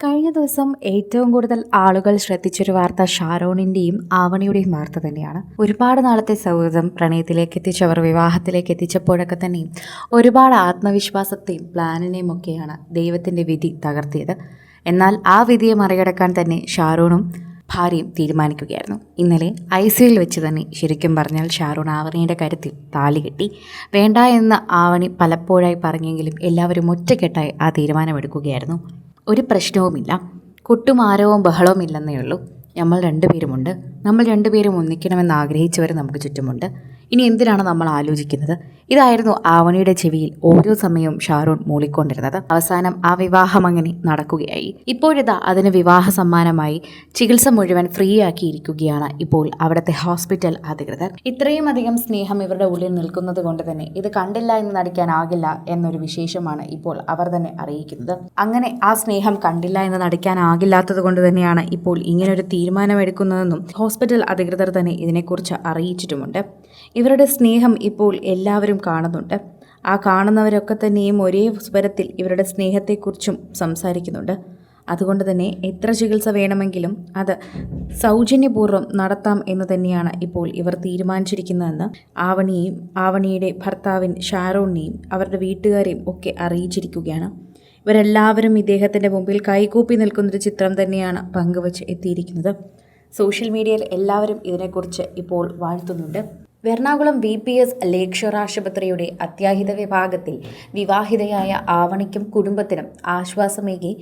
കഴിഞ്ഞ ദിവസം ഏറ്റവും കൂടുതൽ ആളുകൾ ശ്രദ്ധിച്ചൊരു വാർത്ത ഷാരോണിന്റെയും ആവണിയുടെയും വാർത്ത തന്നെയാണ്. ഒരുപാട് നാളത്തെ സൗഹൃദം പ്രണയത്തിലേക്ക് എത്തിച്ചവർ വിവാഹത്തിലേക്ക് എത്തിച്ചപ്പോഴൊക്കെ തന്നെയും ഒരുപാട് ആത്മവിശ്വാസത്തെയും പ്ലാനിനെയും ഒക്കെയാണ് ദൈവത്തിന്റെ വിധി തകർത്തിയത്. എന്നാൽ ആ വിധിയെ മറികടക്കാൻ തന്നെ ഷാരോണും ഭാര്യയും തീരുമാനിക്കുകയായിരുന്നു. ഇന്നലെ ഐ സിയിൽ വെച്ച് തന്നെ ശരിക്കും പറഞ്ഞാൽ ഷാറൂൺ ആവണിയുടെ കരുത്തിൽ താലി കെട്ടി. വേണ്ട എന്ന് ആവണി പലപ്പോഴായി പറഞ്ഞെങ്കിലും എല്ലാവരും ഒറ്റക്കെട്ടായി ആ തീരുമാനമെടുക്കുകയായിരുന്നു. ഒരു പ്രശ്നവുമില്ല. കുട്ടുമാരവും ബഹളവും ഇല്ലെന്നേ ഉള്ളൂ നമ്മൾ രണ്ടുപേരുമുണ്ട്. നമ്മൾ രണ്ടുപേരും ഒന്നിക്കണമെന്ന് ആഗ്രഹിച്ചവർ നമുക്ക് ചുറ്റുമുണ്ട്. ഇനി എന്തിനാണ് നമ്മൾ ആലോചിക്കുന്നത്? ഇതായിരുന്നു ആവണിയുടെ ചെവിയിൽ ഓരോ സമയവും ഷാരൂൺ മൂളിക്കൊണ്ടിരുന്നത്. അവസാനം ആ വിവാഹം അങ്ങനെ നടക്കുകയായി. ഇപ്പോഴിതാ അതിന് വിവാഹ സമ്മാനമായി ചികിത്സ മുഴുവൻ ഫ്രീ ആക്കിയിരിക്കുകയാണ് ഇപ്പോൾ അവിടുത്തെ ഹോസ്പിറ്റൽ അധികൃതർ. ഇത്രയും അധികം സ്നേഹം ഇവരുടെ ഉള്ളിൽ നിൽക്കുന്നത് കൊണ്ട് തന്നെ ഇത് കണ്ടില്ല എന്ന് നടിക്കാനാകില്ല എന്നൊരു വിശേഷമാണ് ഇപ്പോൾ അവർ തന്നെ അറിയിക്കുന്നത്. അങ്ങനെ ആ സ്നേഹം കണ്ടില്ല എന്ന് നടിക്കാനാകില്ലാത്തത് കൊണ്ട് തന്നെയാണ് ഇപ്പോൾ ഇങ്ങനൊരു തീരുമാനമെടുക്കുന്നതെന്നും ഹോസ്പിറ്റൽ അധികൃതർ തന്നെ ഇതിനെക്കുറിച്ച് അറിയിച്ചിട്ടുമുണ്ട്. ഇവരുടെ സ്നേഹം ഇപ്പോൾ എല്ലാവരും കാണുന്നുണ്ട്. ആ കാണുന്നവരൊക്കെ തന്നെയും ഒരേ സ്വരത്തിൽ ഇവരുടെ സ്നേഹത്തെക്കുറിച്ചും സംസാരിക്കുന്നുണ്ട്. അതുകൊണ്ട് തന്നെ എത്ര ചികിത്സ വേണമെങ്കിലും അത് സൗജന്യപൂർവം നടത്താം എന്ന് തന്നെയാണ് ഇപ്പോൾ ഇവർ തീരുമാനിച്ചിരിക്കുന്നതെന്ന് ആവണിയെയും ആവണിയുടെ ഭർത്താവിൻ ഷാരോണിനെയും അവരുടെ വീട്ടുകാരെയും ഒക്കെ അറിയിച്ചിരിക്കുകയാണ്. ഇവരെല്ലാവരും ഇദ്ദേഹത്തിന്റെ മുമ്പിൽ കൈകൂപ്പി നിൽക്കുന്നൊരു ചിത്രം തന്നെയാണ് പങ്കുവച്ച് എത്തിയിരിക്കുന്നത്. സോഷ്യൽ മീഡിയയിൽ എല്ലാവരും ഇതിനെക്കുറിച്ച് ഇപ്പോൾ വാഴ്ത്തുന്നുണ്ട്. Ernakulam V P S lakeshore ആശുപത്രിയുടെ അത്യാഹിത വിഭാഗത്തിൽ വിവാഹിതയായ ആവണിക്കും കുടുംബത്തിനും ആശ്വാസമേകി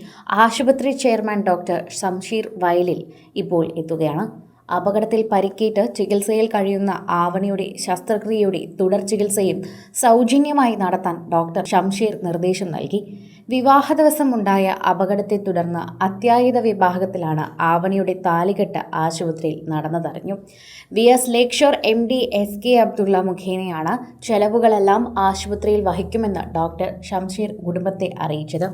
ആശുപത്രി ചെയർമാൻ ഡോക്ടർ ഷംഷീർ വയലിൽ ഇപ്പോൾ എത്തുകയാണ്. അപകടത്തിൽ പരിക്കേറ്റ് ചികിത്സയിൽ കഴിയുന്ന ആവണിയുടെ ശസ്ത്രക്രിയയുടെ തുടർ ചികിത്സയും സൗജന്യമായി നടത്താൻ ഡോക്ടർ ഷംഷീർ നിർദ്ദേശം നൽകി. വിവാഹ ദിവസം ഉണ്ടായ അപകടത്തെ തുടർന്ന് അത്യാഹിത വിഭാഗത്തിലാണ് ആവണിയുടെ താലികെട്ട് ആശുപത്രിയിൽ നടന്നതറിഞ്ഞു. V S lakeshore M D S K Abdulla മുഖേനയാണ് ചെലവുകളെല്ലാം ആശുപത്രിയിൽ വഹിക്കുമെന്ന് ഡോക്ടർ ഷംഷീർ കുടുംബത്തെ അറിയിച്ചത്.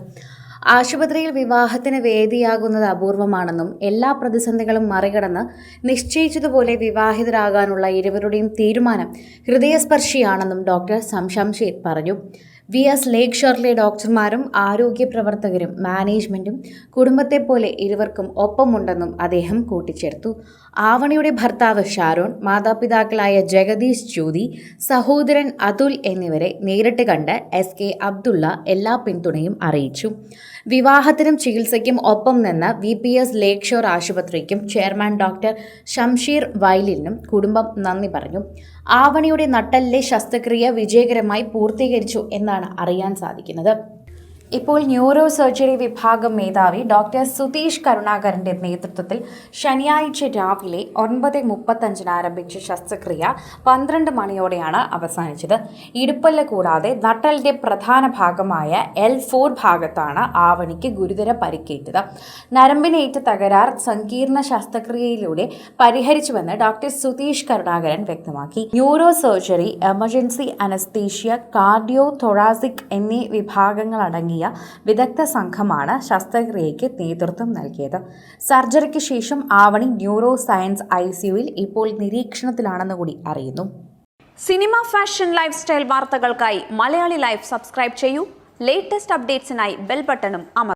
ആശുപത്രിയിൽ വിവാഹത്തിന് വേദിയാകുന്നത് അപൂർവമാണെന്നും എല്ലാ പ്രതിസന്ധികളും മറികടന്ന് നിശ്ചയിച്ചതുപോലെ വിവാഹിതരാകാനുള്ള ഇരുവരുടെയും തീരുമാനം ഹൃദയസ്പർശിയാണെന്നും ഡോക്ടർ സംശംഷീർ പറഞ്ഞു. വി എസ് ലേക്ക് ഷോറിലെ ഡോക്ടർമാരും ആരോഗ്യ പ്രവർത്തകരും മാനേജ്മെന്റും കുടുംബത്തെപ്പോലെ ഇരുവർക്കും ഒപ്പമുണ്ടെന്നും അദ്ദേഹം കൂട്ടിച്ചേർത്തു. ആവണിയുടെ ഭർത്താവ് ഷാരോൺ മാതാപിതാക്കളായ ജഗദീഷ് ജ്യോതി സഹോദരൻ അതുൽ എന്നിവരെ നേരിട്ട് കണ്ട് എസ് കെ അബ്ദുള്ള എല്ലാ പിന്തുണയും അറിയിച്ചു. വിവാഹത്തിനും ചികിത്സയ്ക്കും ഒപ്പം നിന്ന് V P S lakeshore shore ആശുപത്രിക്കും chairman doctor Shamsheer വയലിനും കുടുംബം നന്ദി പറഞ്ഞു. ആവണിയുടെ നട്ടലിലെ ശസ്ത്രക്രിയ വിജയകരമായി പൂർത്തീകരിച്ചു എന്നാണ് അറിയാൻ സാധിക്കുന്നത്. ഇപ്പോൾ ന്യൂറോ സർജറി വിഭാഗം മേധാവി ഡോക്ടർ സുതീഷ് കരുണാകരന്റെ നേതൃത്വത്തിൽ ശനിയാഴ്ച രാവിലെ ഒൻപത് മുപ്പത്തഞ്ചിന് ആരംഭിച്ച ശസ്ത്രക്രിയ പന്ത്രണ്ട് മണിയോടെയാണ് അവസാനിച്ചത്. ഇടുപ്പല്ല കൂടാതെ നട്ടലിന്റെ പ്രധാന ഭാഗമായ എൽ ഫോർ ഭാഗത്താണ് ആവണിക്ക് ഗുരുതര പരിക്കേറ്റത്. നരമ്പിനേറ്റ തകരാർ സങ്കീർണ ശസ്ത്രക്രിയയിലൂടെ പരിഹരിച്ചുവെന്ന് ഡോക്ടർ സുതീഷ് കരുണാകരൻ വ്യക്തമാക്കി. Neuro surgery emergency anaesthesia cardio thoracic എന്നീ വിഭാഗങ്ങളടങ്ങിയ വിദഗ്ധ സംഘമാണ് ശസ്ത്രക്രിയയ്ക്ക് നേതൃത്വം നൽകിയത്. സർജറിക്ക് ശേഷം ആവണി ന്യൂറോ സയൻസ് ഐ സിയുയിൽ ഇപ്പോൾ നിരീക്ഷണത്തിലാണെന്ന് കൂടി അറിയുന്നു. സിനിമ ഫാഷൻ ലൈഫ് സ്റ്റൈൽ വാർത്തകൾക്കായി മലയാളി ലൈഫ് സബ്സ്ക്രൈബ് ചെയ്യൂ. ലേറ്റസ്റ്റ് അപ്ഡേറ്റ്സിനായി ബെൽ ബട്ടണും അമർ